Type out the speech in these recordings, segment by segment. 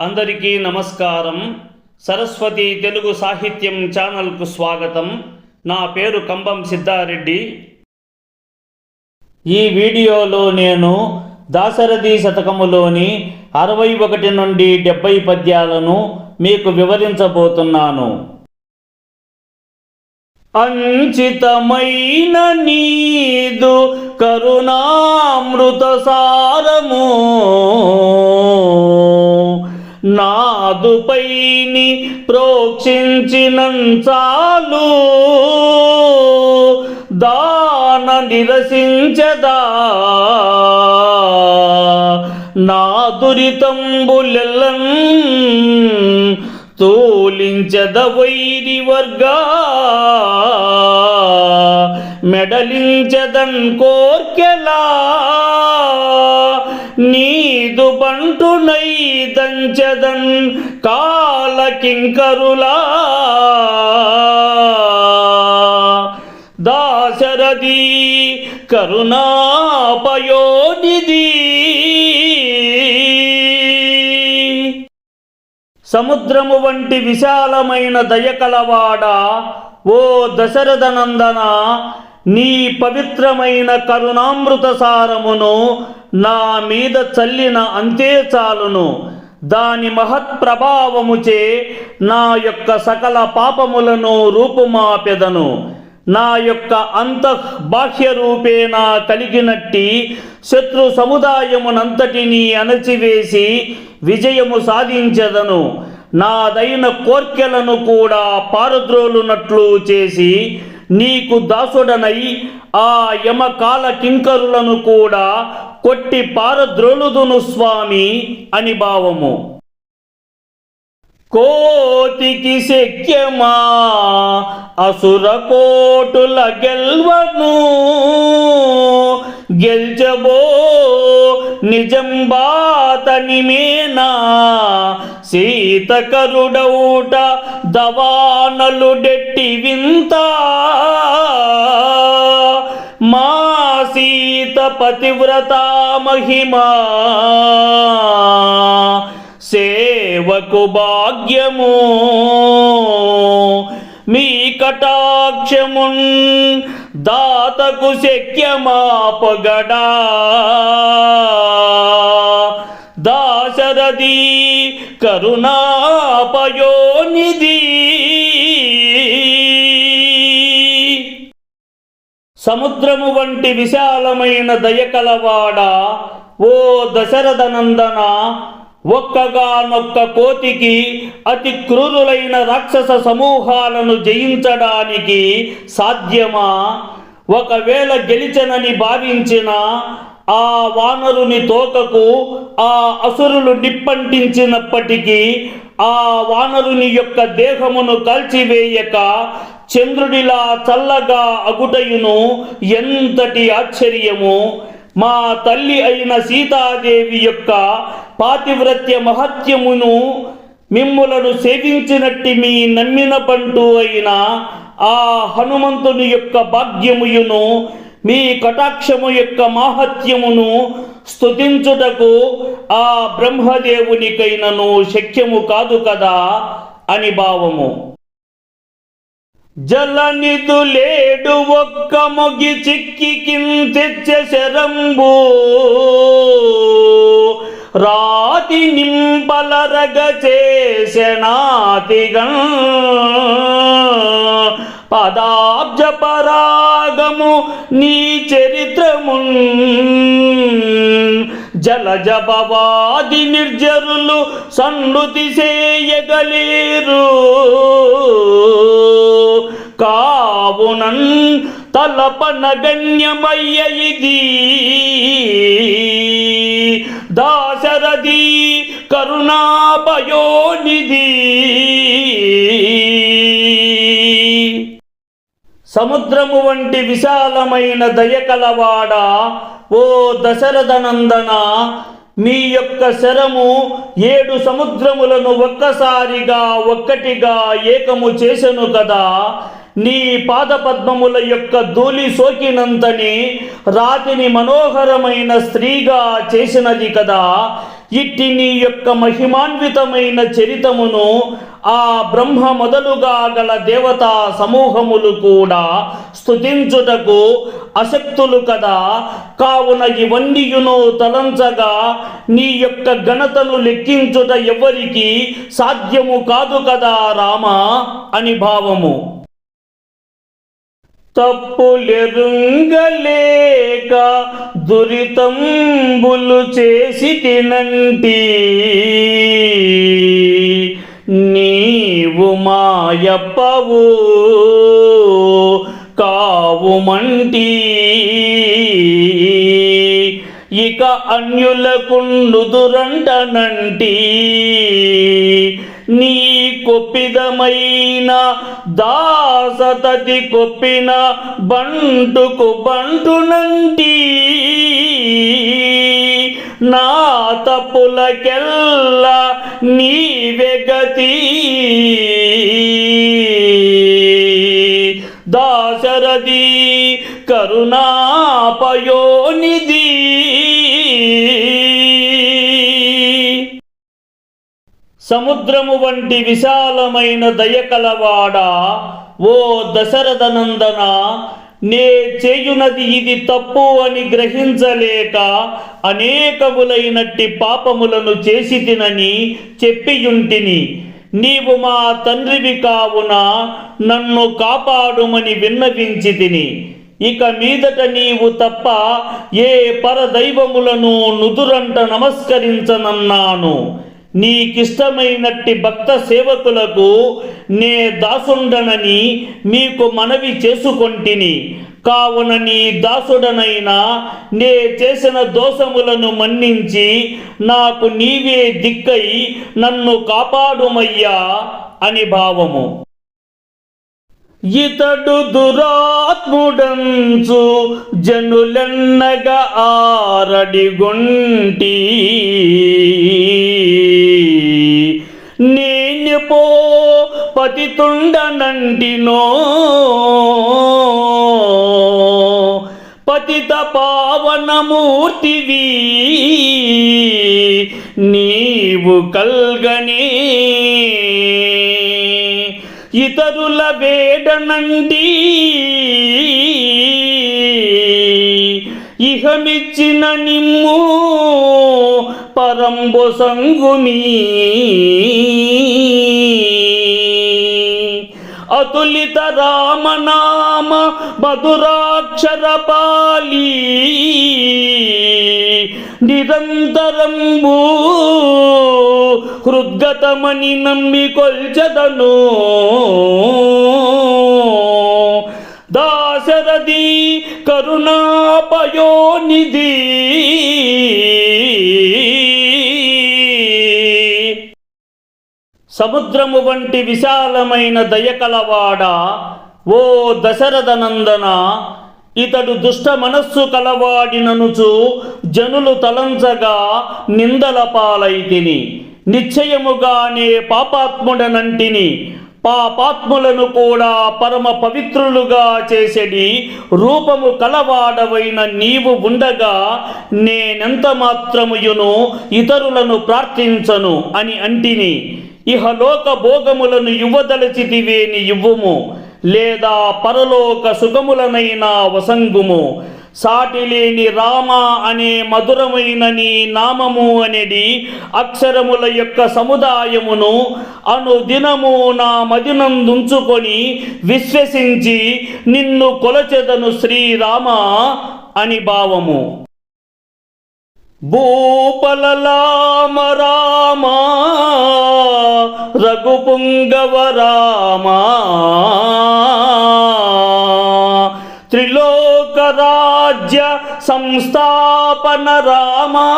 అందరికీ నమస్కారం. సరస్వతి తెలుగు సాహిత్యం ఛానల్కు స్వాగతం. నా పేరు కంబం సిద్ధారెడ్డి. ఈ వీడియోలో నేను దాశరథి శతకములోని అరవై ఒకటి నుండి డెబ్బై పద్యాలను మీకు వివరించబోతున్నాను. అంచితమైన నీదు కరుణామృత సారము నాదుపైని ప్రోక్షించినంచాలు. దాన నిరసించదా. నా దురితంబులెల్లం తోలించద వైరి వర్గా. మెడలించదన్ కోర్కెలా. నీదు బంటునై దంచదన్ కాల కింకరులా దాశరథి కరుణాపయోనిధి. సముద్రము వంటి విశాలమైన దయకలవాడ ఓ దశరథనందన నీ పవిత్రమైన కరుణామృత సారమును నా మీద చల్లిన అంతే చాలును. దాని మహత్ ప్రభావముచే నా యొక్క సకల పాపములను రూపుమాపెదను. నా యొక్క అంతః బాహ్య రూపేణ కలిగినట్టి శత్రు సముదాయమునంతటినీ అణచివేసి విజయము సాధించదను. నాదైన కోర్కెలను కూడా పారద్రోలునట్లు చేసి నీకు దాసుడనై ఆ యమకాల కింకరులను కూడా కొట్టి పారద్రోలుదును స్వామి అని భావము. కోతికి శక్యమా అసుర కోటుల గెల్వను. గెల్చబో నిజం బాతని మేనా సీతకరుడౌట దవానలు డెట్టి వింత. మా సీత పతివ్రత మహిమా. సేవకు భాగ్యము. మీ కటాక్షమున్ దాతకు శక్యమా పొగడా దాశరథి కరుణాపయోనిధి. సముద్రము వంటి విశాలమైన దయకలవాడ ఓ దశరథనందన ఒక్కగానొక్క కోతికి అతి క్రూరులైన రాక్షస సమూహాలను జయించడానికి సాధ్యమా? ఒకవేళ గెలిచనని భావించిన ఆ వానరుని తోకకు ఆ అసురులు నిప్పంటించినప్పటికీ ఆ వానరుని యొక్క దేహమును కాల్చివేయక చంద్రుడిలా చల్లగా అగుటయును ఎంతటి ఆశ్చర్యము! మా తల్లి అయిన సీతాదేవి యొక్క పాతివ్రత్య మహత్యమును మిమ్ములను సేవించినట్టి మీ నమ్మిన పంటు అయిన ఆ హనుమంతుని యొక్క భాగ్యముయును మీ కటాక్షము యొక్క మాహత్యమును స్తుతించుటకు ఆ బ్రహ్మదేవునికైనను శక్యము కాదు కదా అని భావము. జలనిధులేడు ఒక్క మొగి చిక్కి కింతెచ్చ శరంబు రాతి నింపలరగ చేసనాతిగా పదాబ్జ పరాగము నీ చరిత్రమున్. జలజపవాది నిర్జరులు సన్నుతి చేయగలేరు కావునన్ తలపనగణ్యమయ్య ఇది. దాశరథి కరుణాభయోనిధి. సముద్రము వంటి విశాలమైన దయకలవాడ ఓ దశరథనందన మీ యొక్క శరము ఏడు సముద్రములను ఒక్కసారిగా ఒక్కటిగా ఏకము చేసెను కదా. నీ పాదపద్మముల యొక్క ధూళి సోకినంతని రాతిని మనోహరమైన స్త్రీగా చేసినది కదా. ఇట్టి నీ యొక్క మహిమాన్వితమైన చరితమును ఆ బ్రహ్మ మొదలుగా గల దేవతా సమూహములు కూడా స్థుతించుటకు అశక్తులు కదా. కావున ఇవన్నీయును తలంచగా నీ యొక్క ఘనతను లెక్కించుట ఎవరికి సాధ్యము కాదు కదా రామా అని భావము. తప్పులెరుంగలేక దురితంబులు చేసి తినంటి నీవు మాయప్పవు కావుమంటి. ఇక అన్యులకుండు దురంటనంటి. నీ కొప్పిదమైన దాసతతి కొప్పిన బంటుకు బంటునంటి నా తప్పులకెల్లా నీవే గతి. దాశరథి కరుణా సముద్రము వంటి విశాలమైన దయకలవాడ ఓ దశరథనందన నే చేయునది ఇది తప్పు అని గ్రహించలేక అనేకములైనట్టి పాపములను చేసి తినని చెప్పియుంటిని. నీవు మా తండ్రివి కావున నన్ను కాపాడుమని విన్నవించి తిని. ఇక మీదట నీవు తప్ప ఏ పరదైవములను నుదురంట నమస్కరించనన్నాను. నీకిష్టమైనట్టి భక్త సేవకులకు నే దాసుండనని మీకు మనవి చేసుకొంటిని. కావున నీ దాసుడనైనా నే చేసిన దోషములను మన్నించి నాకు నీవే దిక్కై నన్ను కాపాడుమయ్యా అని భావము. ఇతడు దురాత్ముడంచు జనులెన్నగా ఆరడిగొంటి. నేను పో పతితుండనంటినో. పతిత పావనమూర్తివి. నీవు కల్గనే వేడనండి ఇహమిచ్చిన నిమ్ము పరంబు సంగుమి. అతులిత రామనామ మధురాక్షర పాలి. నిరంతరంబూ హృద్గతమని నమ్మి కొల్చదను. దాశరథి కరుణాపయోనిధి. సముద్రము వంటి విశాలమైన దయకలవాడ ఓ దశరథనందన ఇతడు దుష్ట మనస్సు కలవాడిననుచు జనులు తలంచగా నిందల పాలైతిని నిశ్చయముగానే పాపాత్ముడనంటిని పాపాత్ములను కూడా పరమ పవిత్రులుగా చేసెడి రూపము కలవాడవైన నీవు ఉండగా నేనెంత మాత్రముయును ఇతరులను ప్రార్థించను అని అంటిని. ఇహలోక భోగములను ఇవ్వదలచితివేని ఇవ్వుము లేదా పరలోక సుఖములనైనా వసంగుము. సాటిలేని రామ అనే మధురమైన నీ నామము అనేది అక్షరముల యొక్క సముదాయమును అనుదినము నా మదినందుంచుకొని విశ్వసించి నిన్ను కొలచెదను శ్రీరామ అని భావము. భూపలలామ రామ రఘుపుంగవ రామ రాజ్య సంస్థాపన రామా.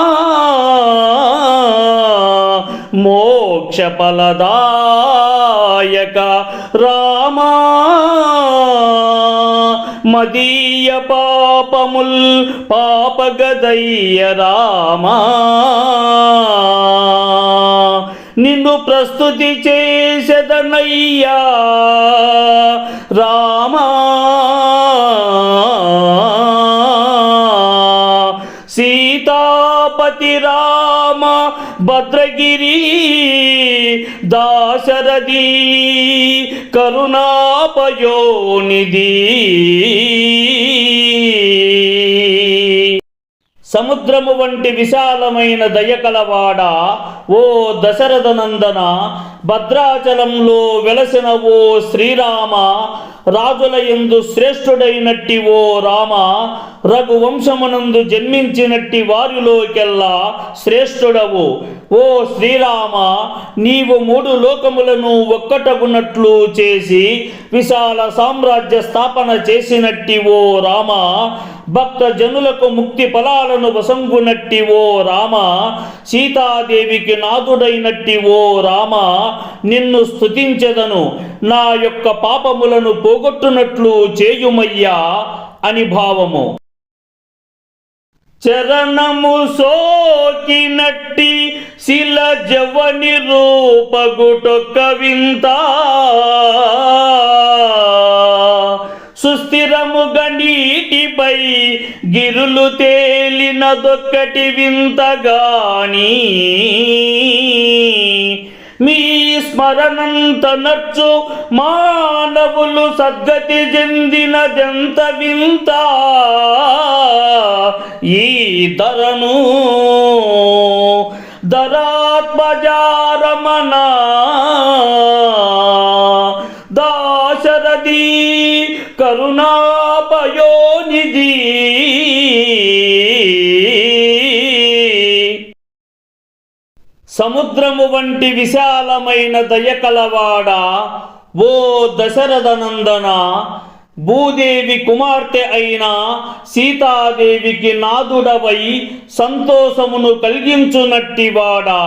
మోక్ష ఫలదాయక రామా. మదీయ పాపముల్ పాపగదయ్య రామా. నిన్ను ప్రస్తుతి చేసెదనయ్యా. దాశరథి కరుణాపయోనిధి. సముద్రము వంటి విశాలమైన దయకలవాడ ఓ దశరథ నందన భద్రాచలంలో వెలసిన ఓ శ్రీరామ రాజుల ఎందు శ్రేష్ఠుడైనట్టి ఓ రామ రఘువంశమునందు జన్మించినట్టి వారిలోకెల్లా శ్రేష్ఠుడవు. ఓ శ్రీరామ నీవు మూడు లోకములను ఒక్కటగునట్లు చేసి విశాల సామ్రాజ్య స్థాపన చేసినట్టి ఓ రామ భక్త జనులకు ముక్తి ఫలాలను వసంగునట్టి ఓ రామ సీతాదేవికి నాథుడైనట్టి ఓ రామ నిన్ను స్తుతించెదను. నా యొక్క పాపములను పోగొట్టునట్లు చేయుమయ్యా అని భావము. చరణము సోకినట్టి శిల జవని రూపగుటొక్క వింతా. సుస్థిరముగా నీటిపై గిరులు తేలినదొక్కటి వింతగాని మీ స్మరణంత నచ్చు మానవులు సద్గతి చెందినదెంత వింత ఈ ధరను ధరాత్మజా సముద్రము వంటి విశాలమైన దయకలవాడ ఓ దశరథనందన భూదేవి కుమార్తె అయిన సీతాదేవికి నాదుడవై సంతోషమును కలిగించునట్టివాడా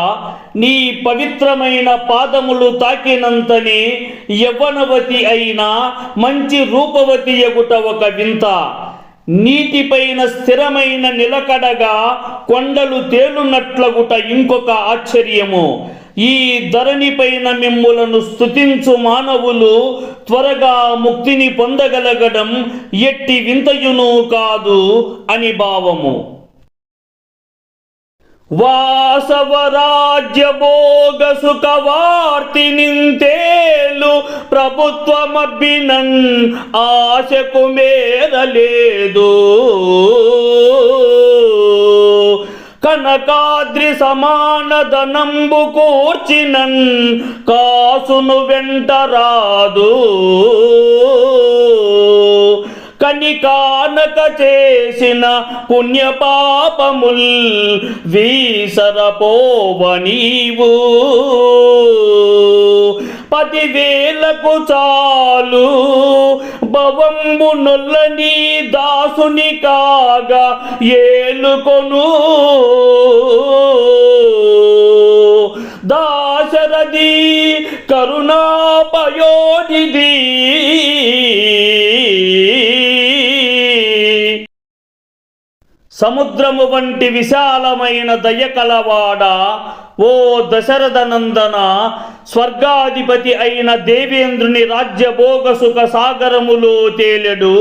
నీ పవిత్రమైన పాదములు తాకినంతనే యవ్వనవతి అయిన మంచి రూపవతి ఎగుట ఒక వింత. నీటిపైన స్థిరమైన నిలకడగా కొండలు తేలునట్లగుట ఇంకొక ఆశ్చర్యము. ఈ ధరణిపైన మిమ్ములను స్తుతించు మానవులు త్వరగా ముక్తిని పొందగలగడం ఎట్టి వింతయును కాదు అని భావము. వాసవరాజ్య భోగ సుఖవార్తి నింతేలు ప్రభుత్వమబ్బినన్ ఆశకు మేరలేదు. కనకాద్రి సమాన ధనంబు కూర్చినన్ కాసును వెంటరాదు కనికానక చేసిన పుణ్య పాపముల్ వీసరపోవ పదివేలకు చాలు భవంబు నొల్లని దాసుని కాగా ఏలుకొను. దాశరథి కరుణా సముద్రము వంటి విశాలమైన దయకలవాడ ఓ దశరథనందన స్వర్గాధిపతి అయిన దేవేంద్రుని రాజ్యభోగ సుఖ సాగరములో తేలెడు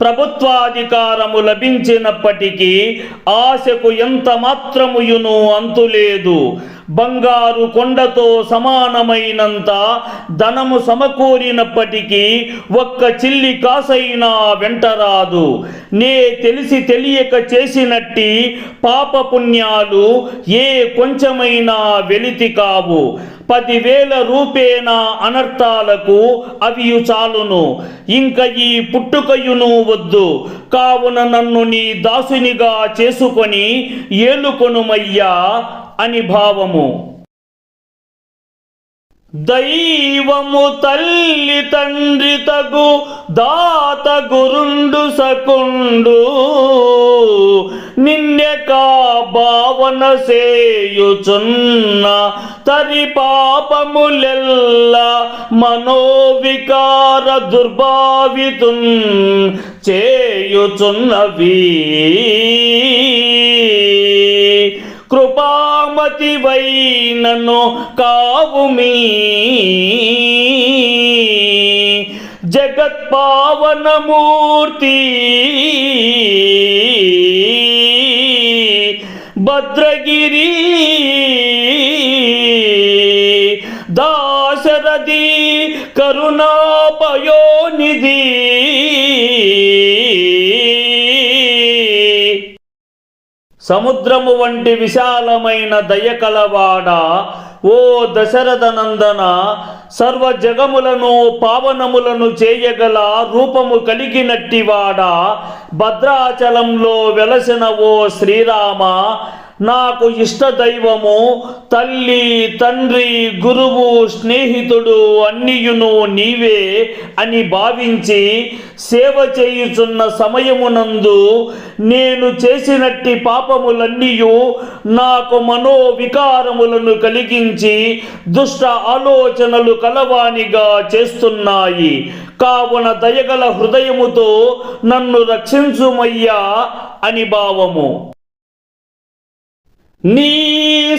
ప్రభుత్వాధికారము లభించినప్పటికీ ఆశకు ఎంత మాత్రముయును అంతులేదు. బంగారు కొండతో సమానమైనంత ధనము సమకూరినప్పటికీ ఒక్క చిల్లి కాసైనా వెంటరాదు. నే తెలిసి తెలియక చేసినట్టి పాపపుణ్యాలు ఏ కొంచెమైనా వెలితి కావు. పదివేల రూపేణ అనర్థాలకు అవి చాలును. ఇంక ఈ పుట్టుకయును వద్దు. కావున నన్ను నీ దాసునిగా చేసుకొని ఏలుకొనుమయ్యా. అని భావము. దైవము తల్లి తండ్రి తగు దాత గురుండు సకుండు నిన్నెకా భావన సేయుచున్న తరి పాపములెల్ల మనోవికార దుర్భావితున్ చేయుచున్నవి. కృపామతి వైనను కావుమీ జగత్పావనమూర్తి భద్రగిరి. దాశరథి కరుణాపయోనిధి. సముద్రము వంటి విశాలమైన దయకలవాడ ఓ దశరథ నందన సర్వ జగములను పావనములను చేయగల రూపము కలిగినట్టివాడా. భద్రాచలంలో వెలసిన ఓ శ్రీరామ నాకు ఇష్ట దైవము తల్లి తండ్రి గురువు స్నేహితుడు అన్నియును నీవే అని భావించి సేవ చేయుచున్న సమయమునందు నేను చేసినట్టి పాపములన్నీయు నాకు మనోవికారములను కలిగించి దుష్ట ఆలోచనలు కలవానిగా చేస్తున్నాయి. కావున దయగల హృదయముతో నన్ను రక్షించుమయ్యా అని భావము. నీ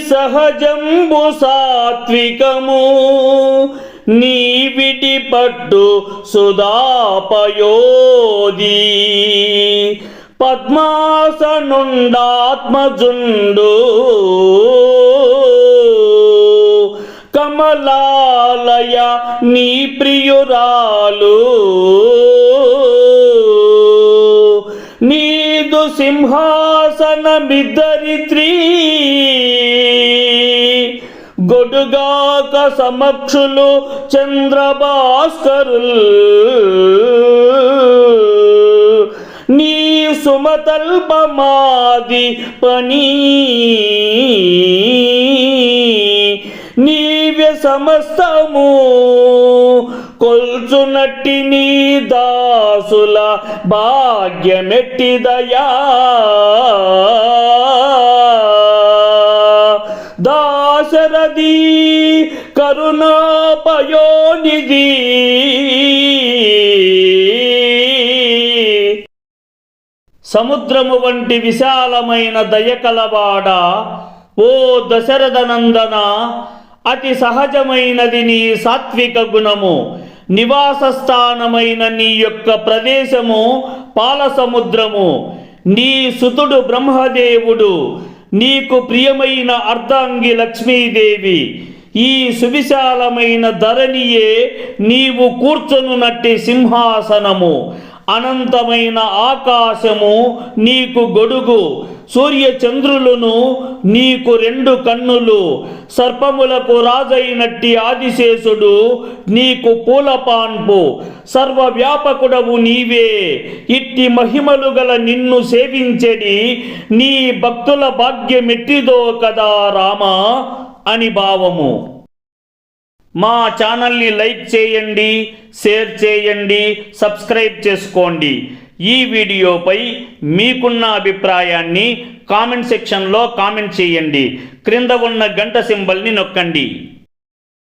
సహజంబు సాత్వికము నీ విడి పట్టు సుధాపయోది పద్మాసనుండాత్మజుండు కమలాలయ నీ ప్రియురాలు. సింహాసనమిద్దరిత్రీ. గొడుగాక సమక్షులు చంద్రభాస్కరుల్. నీ సుమతల్పమాది పని. నీవ్య సమస్తము కొల్చునట్టి నీ దాసుల భాగ్యమెట్టిదయా. దాశరథి కరుణాపయోనిధి. సముద్రము వంటి విశాలమైన దయకలవాడ ఓ దశరథనందన అతి సహజమైనది నీ సాత్విక గుణము. నివాస స్థానమైన నీ యొక్క ప్రదేశము పాల సముద్రము నీ సుతుడు బ్రహ్మదేవుడు నీకు ప్రియమైన అర్ధాంగి లక్ష్మీదేవి ఈ సువిశాలమైన ధరణియే నీవు కూర్చొనున్నట్టి సింహాసనము. అనంతమైన ఆకాశము నీకు గొడుగు. సూర్య చంద్రులను నీకు రెండు కన్నులు. సర్పములకు రాజైనట్టి ఆదిశేషుడు నీకు పూలపాన్పు. సర్వవ్యాపకుడవు నీవే. ఇట్టి మహిమలు గల నిన్ను సేవించెడి. నీ భక్తుల భాగ్యమెట్టిదో కదా రామా అని భావము. మా ఛానల్ని లైక్ చేయండి షేర్ చేయండి సబ్స్క్రైబ్ చేసుకోండి. ఈ వీడియోపై మీకున్న అభిప్రాయాన్ని కామెంట్ సెక్షన్లో కామెంట్ చేయండి. క్రింద ఉన్న గంట సింబల్ని నొక్కండి.